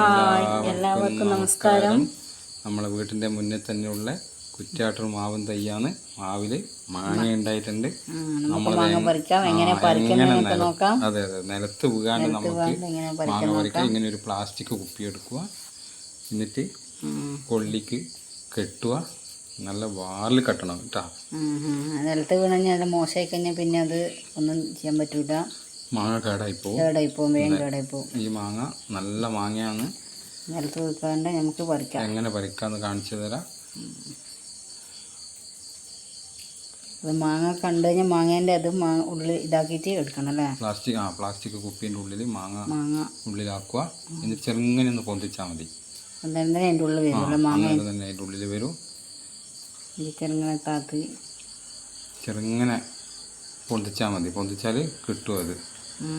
Hi എല്ലാവർക്കും നമസ്കാരം. നമ്മളെ വീട്ടിന്റെ മുന്നിൽ തന്നെയുള്ള കുറ്റാട്ടർ മാവും തയ്യാണ്. മാവിൽ മാങ്ങ ഉണ്ടായിട്ടുണ്ട്. നമ്മൾ അതെ അതെ. നിലത്ത് വീകാണ്ട് നമുക്ക് മാങ്ങ പറിക്കാം ഇങ്ങനെ ഒരു പ്ലാസ്റ്റിക് കുപ്പി എടുക്കുക എന്നിട്ട് കൊള്ളിക്ക് കെട്ടുക. നല്ല വാറിൽ കെട്ടണം കേട്ടാ. നിലത്ത് വീണ് കഴിഞ്ഞാൽ മോശമായി കഴിഞ്ഞാൽ പിന്നെ അത് ഒന്നും ചെയ്യാൻ പറ്റൂല. മാങ്ങ കേടായി പോകും വേഗം കേടായി പോകും ഈ മാങ്ങ നല്ല മാങ്ങയാണ്. നിലത്ത് വെക്കാണ്ട് നമുക്ക് പറിക്കാം. എങ്ങനെ പറിക്കാന്ന് കാണിച്ചു തരാം. അത് മാങ്ങ കണ്ടു കഴിഞ്ഞാൽ മാങ്ങേന്റെ അത് മാങ്ങ ഉള്ളിൽ ഇതാക്കിയിട്ട് എടുക്കണം അല്ലേ? പ്ലാസ്റ്റിക് ആ പ്ലാസ്റ്റിക് കുപ്പീന്റെ ഉള്ളിൽ മാങ്ങ മാങ്ങ. ഉള്ളിലാക്കുക. എന്നിട്ട് ചെറുങ്ങനെ ഒന്ന് പൊന്തിച്ചാൽ മതി. അന്നേരം തന്നെ അതിന്റെ ഉള്ളിൽ വരുമല്ലോ മാങ്ങ? അന്നേരം തന്നെ അതിന്റെ ഉള്ളിൽ വരും. ഈ ചെറുങ്ങനെ താത്തി ചെറുങ്ങനെ പൊന്തിച്ചാൽ മതി. പൊന്തിച്ചാൽ കിട്ടും അത്.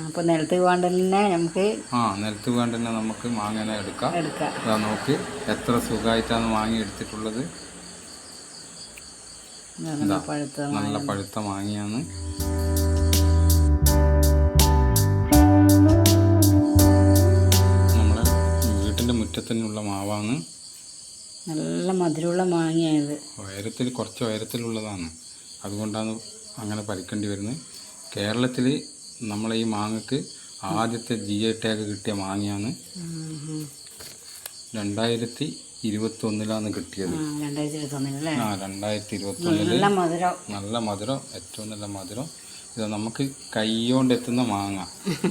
അപ്പോൾ നിലത്ത് പോകാണ്ട് തന്നെ നമുക്ക് ആ നിലത്ത് പോകാണ്ട് തന്നെ നമുക്ക് മാങ്ങനെ എടുക്കാം. എടുക്കാം. നോക്ക് എത്ര സുഖമായിട്ടാണ് മാങ്ങ എടുത്തിട്ടുള്ളത്. നല്ല പഴുത്ത നല്ല പഴുത്ത മാങ്ങയാണ്. നമ്മളെ വീട്ടിന്റെ മുറ്റത്തിനുള്ള മാവാണ്. നല്ല മധുരമുള്ള മാങ്ങയായത് ഉയരത്തിൽ കുറച്ച് ഉയരത്തിലുള്ളതാണ്. അതുകൊണ്ടാണ് അങ്ങനെ പറിക്കേണ്ടി വരുന്നത്. കേരളത്തിൽ നമ്മളെ ഈ മാങ്ങക്ക് ആദ്യത്തെ ജി ഐ ടാഗ് കിട്ടിയ മാങ്ങയാണ്. രണ്ടായിരത്തി ഇരുപത്തി ഒന്നിലാണ് കിട്ടിയത്. ആ, രണ്ടായിരത്തി ഇരുപത്തി ഒന്നിൽ നല്ല മധുരം. നല്ല മധുരം ഏറ്റവും നല്ല മധുരം. ഇത് നമുക്ക് കൈകൊണ്ട് എത്തുന്ന മാങ്ങ.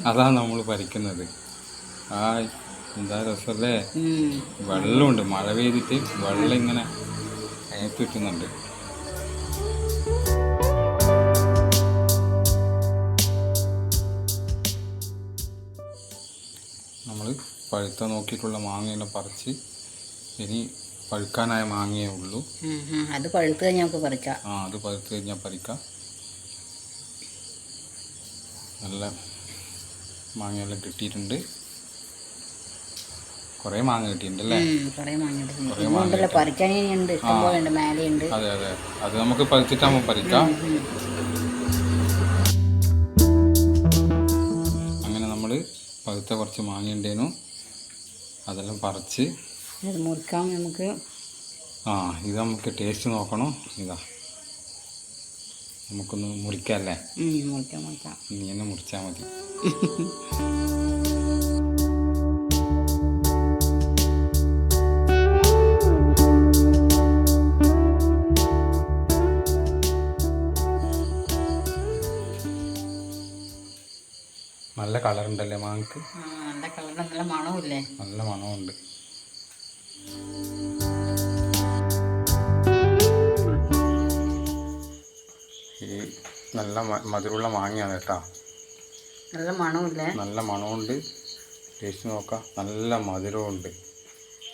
അതാണ് നമ്മൾ പരിക്കുന്നത് ആ എന്താ രസല്ലേ. വെള്ളമുണ്ട്. മഴ പെയ്തിട്ട് വെള്ളം ഇങ്ങനെ കിട്ടുന്നുണ്ട് പഴുത്ത നോക്കിയിട്ടുള്ള മാങ്ങയെല്ലാം പറിച്ച് ഇനി പഴുക്കാനായ മാങ്ങയേ ഉള്ളൂ. അത് പഴുത്ത് കഴിഞ്ഞാൽ നമുക്ക് പറിക്കാം. ആ അത് പഴുത്ത് കഴിഞ്ഞാൽ പറിക്കാം. നല്ല മാങ്ങയെല്ലാം കിട്ടിയിട്ടുണ്ട്. കുറേ മാങ്ങ കിട്ടിയിട്ടുണ്ട് അല്ലേ കുറേ മാങ്ങ മേലെയുണ്ട്. അതെ അതെ. അത് നമുക്ക് പറിച്ചിട്ടാകുമ്പോൾ പറിക്കാം. അങ്ങനെ നമ്മൾ പഴുത്ത കുറച്ച് മാങ്ങ ഉണ്ടേനു. അതെല്ലാം പറിച്ച് അത് മുറിക്കാം നമുക്ക്. ആ ഇത് നമുക്ക് ടേസ്റ്റ് നോക്കണം. ഇതാ. നമുക്കൊന്ന് മുറിക്കാല്ലേ? ഉം, മുറിക്കാം മുറിക്കാം. നീ എന്നെ മുറിച്ചാൽ മതി. നല്ല കളറുണ്ടല്ലേ മാങ്ങക്ക്? കളർ നല്ല മണമില്ലേ നല്ല മണമുണ്ട് ഈ നല്ല മധുരമുള്ള മാങ്ങയാണ് കേട്ടോ. നല്ല മണമില്ലേ നല്ല മണമുണ്ട് ടേസ്റ്റ് നോക്കാം. നല്ല മധുരമുണ്ട്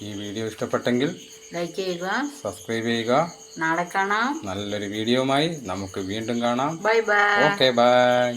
ഈ വീഡിയോ ഇഷ്ടപ്പെട്ടെങ്കിൽ ലൈക്ക് ചെയ്യുക. സബ്സ്ക്രൈബ് ചെയ്യുക. നാളെ കാണാം. നല്ലൊരു വീഡിയോയുമായി നമുക്ക് വീണ്ടും കാണാം. Bye bye okay bye